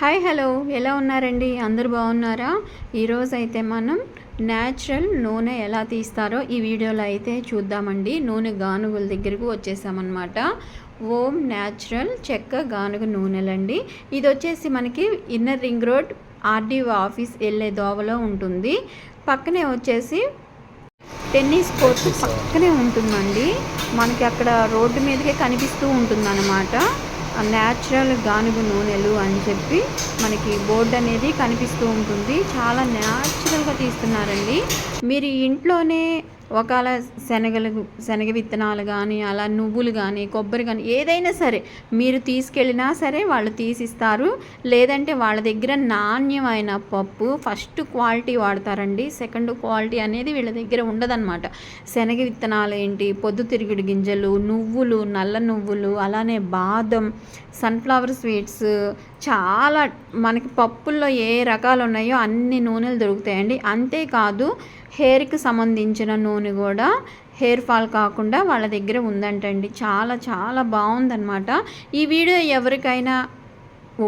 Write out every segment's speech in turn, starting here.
Hi hello. ఎలా ఉన్నారండి? అందరూ బాగున్నారా? ఈరోజు అయితే మనం న్యాచురల్ నూనె ఎలా తీస్తారో ఈ వీడియోలో అయితే చూద్దామండి. నూనె గానుగుల దగ్గరకు వచ్చేసామన్నమాట. ఓం న్యాచురల్ చెక్క గానుగ నూనెలండి. ఇది వచ్చేసి మనకి inner ring road RDO office వెళ్ళే దోవలో ఉంటుంది. పక్కనే వచ్చేసి టెన్నిస్ కోర్ట్ పక్కనే ఉంటుందండి. మనకి అక్కడ రోడ్డు మీదకే కనిపిస్తూ ఉంటుందన్నమాట. న్యాచురల్ గానుగు నూనెలు అని చెప్పి మనకి బోర్డు అనేది కనిపిస్తూ ఉంటుంది. చాలా న్యాచురల్గా తీస్తున్నారండి. మీరు ఇంట్లోనే ఒకవేళ శనగలు శనగ విత్తనాలు కానీ అలా నువ్వులు కానీ కొబ్బరి కానీ ఏదైనా సరే మీరు తీసుకెళ్ళినా సరే వాళ్ళు తీసిస్తారు. లేదంటే వాళ్ళ దగ్గర నాణ్యమైన పప్పు ఫస్ట్ క్వాలిటీ వాడతారండి. సెకండ్ క్వాలిటీ అనేది వీళ్ళ దగ్గర ఉండదన్నమాట. శనగ విత్తనాలు ఏంటి? పొద్దుతిరుగుడు గింజలు నువ్వులు నల్ల నువ్వులు అలానే బాదం సన్ఫ్లవర్ స్వీట్స్ చాలా మనకి పప్పుల్లో ఏ రకాలు ఉన్నాయో అన్ని నూనెలు దొరుకుతాయండి. అంతేకాదు హెయిర్కి సంబంధించిన నూనె కూడా హెయిర్ ఫాల్ కాకుండా వాళ్ళ దగ్గర ఉందంటండి. చాలా చాలా బాగుందన్నమాట. ఈ వీడియో ఎవరికైనా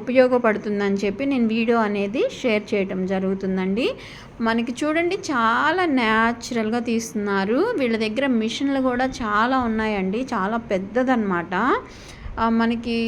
ఉపయోగపడుతుందని చెప్పి నేను వీడియో అనేది షేర్ చేయటం జరుగుతుందండి. మనకి చూడండి చాలా న్యాచురల్గా తీస్తున్నారు. వీళ్ళ దగ్గర మిషన్లు కూడా చాలా ఉన్నాయండి. చాలా పెద్దదన్నమాట. మనకి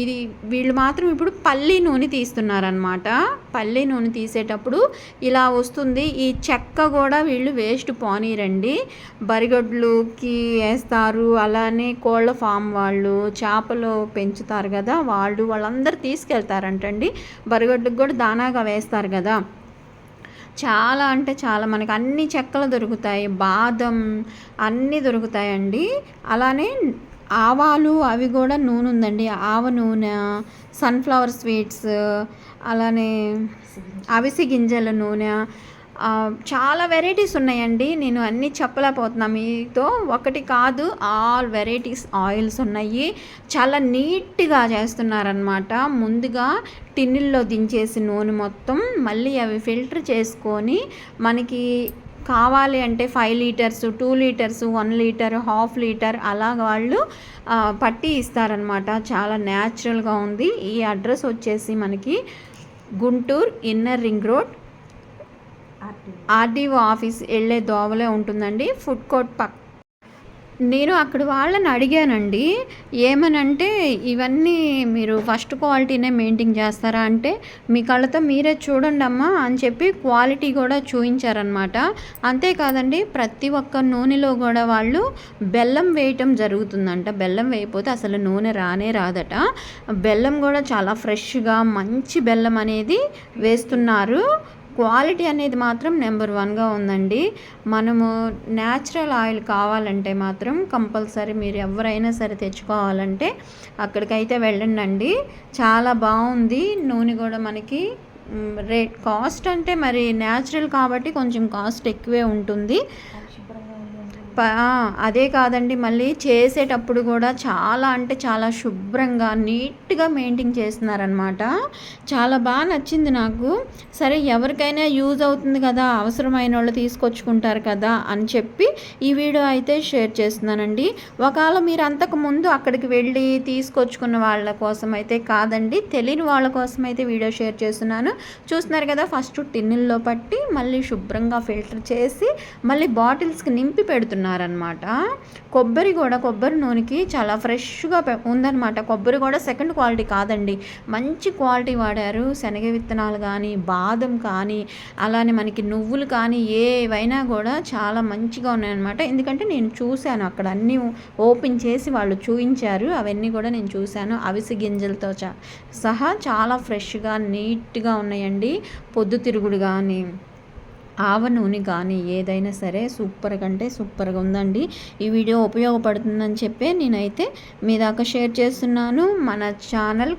ఇది వీళ్ళు మాత్రం ఇప్పుడు పల్లి నూనె తీస్తున్నారనమాట పల్లి నూనె తీసేటప్పుడు ఇలా వస్తుంది. ఈ చెక్క కూడా వీళ్ళు వేస్ట్ పోనీరండి. బరిగొడ్లుకి వేస్తారు. అలానే కోళ్ళ ఫామ్ వాళ్ళు చేపలు పెంచుతారు కదా వాళ్ళు వాళ్ళందరూ తీసుకెళ్తారంటండి. బరిగడ్లకు కూడా దానాగా వేస్తారు కదా. చాలా అంటే చాలా మనకి అన్ని చెక్కలు దొరుకుతాయి. బాదం అన్నీ దొరుకుతాయండి. అలానే ఆవాలు అవి కూడా నూనె ఉందండి. ఆవ నూనె సన్ఫ్లవర్ స్వీట్స్ అలానే అవిసి గింజల నూనె చాలా వెరైటీస్ ఉన్నాయండి. నేను అన్నీ చెప్పలేకపోతున్నా మీతో. ఒకటి కాదు ఆల్ వెరైటీస్ ఆయిల్స్ ఉన్నాయి. చాలా నీట్గా చేస్తున్నారనమాట ముందుగా టిన్నుల్లో దించేసి నూనె మొత్తం మళ్ళీ అవి ఫిల్టర్ చేసుకొని మనకి కావాలి అంటే five litres two litres one litre half litre అలాగ వాళ్ళు పట్టి ఇస్తారనమాట చాలా న్యాచురల్గా ఉంది. ఈ అడ్రస్ వచ్చేసి మనకి Guntur inner ring road. RDO office వెళ్ళే దోవలే ఉంటుందండి. ఫుడ్ కోర్ట్ పక్ నేను అక్కడ వాళ్ళని అడిగానండి ఏమనంటే ఇవన్నీ మీరు ఫస్ట్ క్వాలిటీనే మెయింటైన్ చేస్తారా అంటే మీ కళ్ళతో మీరే చూడండి అమ్మా అని చెప్పి క్వాలిటీ కూడా చూపించారనమాట అంతేకాదండి ప్రతి ఒక్క నూనెలో కూడా వాళ్ళు బెల్లం వేయటం జరుగుతుందంట. బెల్లం వేయకపోతే అసలు నూనె రానే రాదట. బెల్లం కూడా చాలా ఫ్రెష్గా మంచి బెల్లం అనేది వేస్తున్నారు. క్వాలిటీ అనేది మాత్రం నెంబర్ వన్గా ఉందండి. మనము న్యాచురల్ ఆయిల్ కావాలంటే మాత్రం కంపల్సరీ మీరు ఎవరైనా సరే తెచ్చుకోవాలంటే అక్కడికైతే వెళ్ళండి చాలా బాగుంది. నూనె కూడా మనకి రేట్ కాస్ట్ అంటే మరి న్యాచురల్ కాబట్టి కొంచెం కాస్ట్ ఎక్కువే ఉంటుంది. అదే కాదండి. మళ్ళీ చేసేటప్పుడు కూడా చాలా అంటే చాలా శుభ్రంగా నీట్గా మెయింటైన్ చేస్తున్నారనమాట చాలా బాగా నచ్చింది నాకు. సరే ఎవరికైనా యూజ్ అవుతుంది కదా అవసరమైన వాళ్ళు తీసుకొచ్చుకుంటారు కదా అని చెప్పి ఈ వీడియో అయితే షేర్ చేస్తున్నానండి. ఒకవేళ మీరు అంతకు ముందు అక్కడికి వెళ్ళి తీసుకొచ్చుకున్న వాళ్ళ కోసం అయితే కాదండి తెలియని వాళ్ళ కోసం అయితే వీడియో షేర్ చేస్తున్నాను. చూస్తున్నారు కదా ఫస్ట్ టిన్నుల్లో పట్టి మళ్ళీ శుభ్రంగా ఫిల్టర్ చేసి మళ్ళీ బాటిల్స్కి నింపి పెడుతున్నాను. చేస్తున్నారనమాట కొబ్బరి కూడా కొబ్బరి నూనెకి చాలా ఫ్రెష్గా ఉందన్నమాట. కొబ్బరి కూడా సెకండ్ క్వాలిటీ కాదండి. మంచి క్వాలిటీ వాడారు. శనగ విత్తనాలు కానీ బాదం కానీ అలానే మనకి నువ్వులు కానీ ఏవైనా కూడా చాలా మంచిగా ఉన్నాయన్నమాట. ఎందుకంటే నేను చూశాను అక్కడ అన్నీ ఓపెన్ చేసి వాళ్ళు చూపించారు అవన్నీ కూడా నేను చూశాను. అవిసి గింజలతో సహా చాలా ఫ్రెష్గా నీట్గా ఉన్నాయండి. పొద్దుతిరుగుడు కానీ ఆవ నూనె కానీ ఏదైనా సరే సూపర్ కంటే సూపర్గా ఉందండి. ఈ వీడియో ఉపయోగపడుతుందని చెప్పి నేనైతే మీ దాకా షేర్ చేస్తున్నాను. మన ఛానల్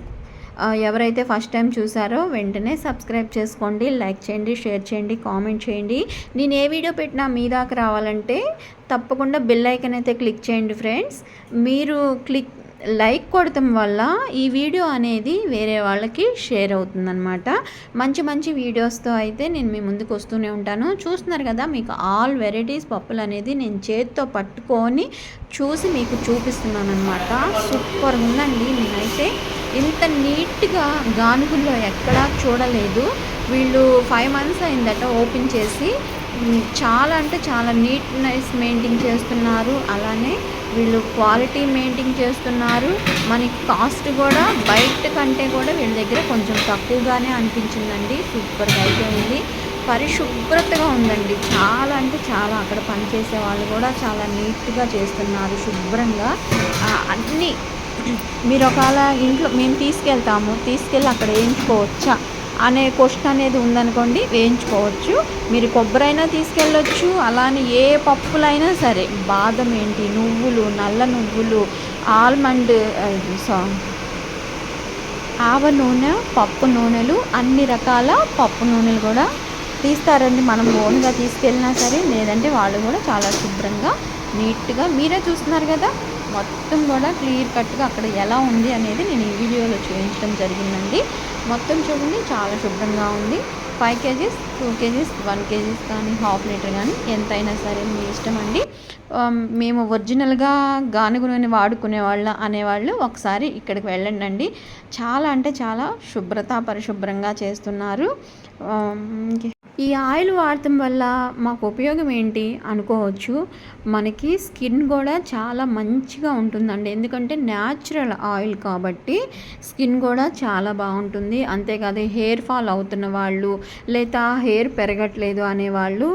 ఎవరైతే ఫస్ట్ టైం చూసారో వెంటనే సబ్స్క్రైబ్ చేసుకోండి లైక్ చేయండి షేర్ చేయండి కామెంట్ చేయండి. నేను ఏ వీడియో పెట్టినా మీ దాకా రావాలంటే తప్పకుండా బెల్ ఐకన్ అయితే క్లిక్ చేయండి ఫ్రెండ్స్. మీరు క్లిక్ లైక్ కొడటం వల్ల ఈ వీడియో అనేది వేరే వాళ్ళకి షేర్ అవుతుందన్నమాట. మంచి మంచి వీడియోస్తో అయితే నేను మీ ముందుకు వస్తూనే ఉంటాను. చూస్తున్నారు కదా మీకు ఆల్ వెరైటీస్ పప్పులు అనేది నేను చేతితో పట్టుకొని చూసి మీకు చూపిస్తున్నాను అనమాట సూపర్ ఉందండి నేనైతే. ఇంత నీట్గా గానుగుల్లో ఎక్కడా చూడలేదు. వీళ్ళు ఫైవ్ మంత్స్ అయిందట ఓపెన్ చేసి. చాలా అంటే చాలా నీట్నెస్ మెయింటైన్ చేస్తున్నారు. అలానే వీళ్ళు క్వాలిటీ మెయింటైన్ చేస్తున్నారు. మనకి కాస్ట్ కూడా బయట కంటే కూడా వీళ్ళ దగ్గర కొంచెం తక్కువగానే అనిపించిందండి. సూపర్గా అయితే ఉంది. పరిశుభ్రతగా ఉందండి. చాలా అంటే చాలా అక్కడ పనిచేసే వాళ్ళు కూడా చాలా నీట్గా చేస్తున్నారు శుభ్రంగా. అన్నీ మీరు ఒకవేళ ఇంట్లో మేము తీసుకెళ్తాము. తీసుకెళ్ళి అక్కడ వేయించుకోవచ్చా? అనే క్వశ్చన్ అనేది ఉందనుకోండి వేయించుకోవచ్చు. మీరు కొబ్బరి అయినా తీసుకెళ్ళొచ్చు అలానే ఏ పప్పులైనా సరే. బాదం ఏంటి? నువ్వులు నల్ల నువ్వులు ఆల్మండ్ సా ఆవ నూనె పప్పు నూనెలు అన్ని రకాల పప్పు నూనెలు కూడా తీస్తారండి. మనం ఓన్గా తీసుకెళ్ళినా సరే లేదంటే వాళ్ళు కూడా చాలా శుభ్రంగా నీట్గా మీరే చూస్తున్నారు కదా. మొత్తం కూడా క్లియర్ కట్గా అక్కడ ఎలా ఉంది అనేది నేను ఈ వీడియోలో చూపించడం జరిగిందండి. మొత్తం చూడండి చాలా శుభ్రంగా ఉంది. Five KGs two KGs one KGs కానీ హాఫ్ లీటర్ కానీ ఎంతైనా సరే మీ ఇష్టం అండి. మేము ఒరిజినల్గా గానుగ నూనె వాడుకునే వాళ్ళ అనేవాళ్ళు ఒకసారి ఇక్కడికి వెళ్ళండి అండి. చాలా అంటే చాలా శుభ్రత పరిశుభ్రంగా చేస్తున్నారు. ఈ ఆయిల్ వాడటం వల్ల మాకు ఉపయోగం ఏంటి అనుకోవచ్చు. మనకి స్కిన్ కూడా చాలా మంచిగా ఉంటుందండి. ఎందుకంటే న్యాచురల్ ఆయిల్ కాబట్టి స్కిన్ కూడా చాలా బాగుంటుంది. అంతేకాదు హెయిర్ ఫాల్ అవుతున్న వాళ్ళు లేదా హెయిర్ పెరగట్లేదు అనేవాళ్ళు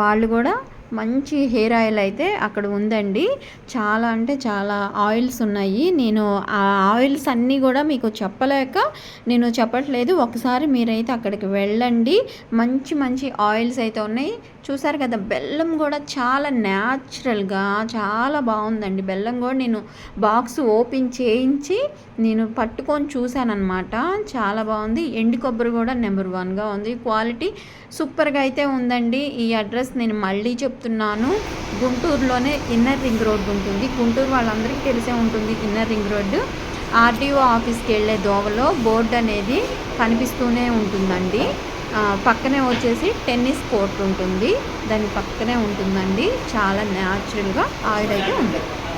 వాళ్ళు కూడా మంచి హెయిర్ ఆయిల్ అయితే అక్కడ ఉందండి. చాలా అంటే చాలా ఆయిల్స్ ఉన్నాయి. నేను ఆ ఆయిల్స్ అన్నీ కూడా మీకు చెప్పలేక నేను చెప్పట్లేదు. ఒకసారి మీరైతే అక్కడికి వెళ్ళండి. మంచి మంచి ఆయిల్స్ అయితే ఉన్నాయి. చూసారు కదా బెల్లం కూడా చాలా న్యాచురల్గా చాలా బాగుందండి. బెల్లం కూడా నేను బాక్స్ ఓపెన్ చేయించి నేను పట్టుకొని చూశానమాట చాలా బాగుంది. ఎండు కొబ్బరి కూడా నెంబర్ వన్గా ఉంది. క్వాలిటీ సూపర్గా అయితే ఉందండి. ఈ అడ్రస్ నేను మళ్ళీ చెప్తున్నాను. గుంటూరులోనే ఇన్నర్ రింగ్ రోడ్ ఉంటుంది. గుంటూరు వాళ్ళందరికీ తెలిసే ఉంటుంది ఇన్నర్ రింగ్ రోడ్డు. ఆర్టీఓ ఆఫీస్కి వెళ్ళే దోవలో బోర్డు అనేది కనిపిస్తూనే ఉంటుందండి. ఆ, పక్కనే వచ్చేసి టెన్నిస్ కోర్ట్ ఉంటుంది. దాని పక్కనే ఉంటుందండి. చాలా న్యాచురల్గా ఆయిల్ అయితే ఉంటుంది.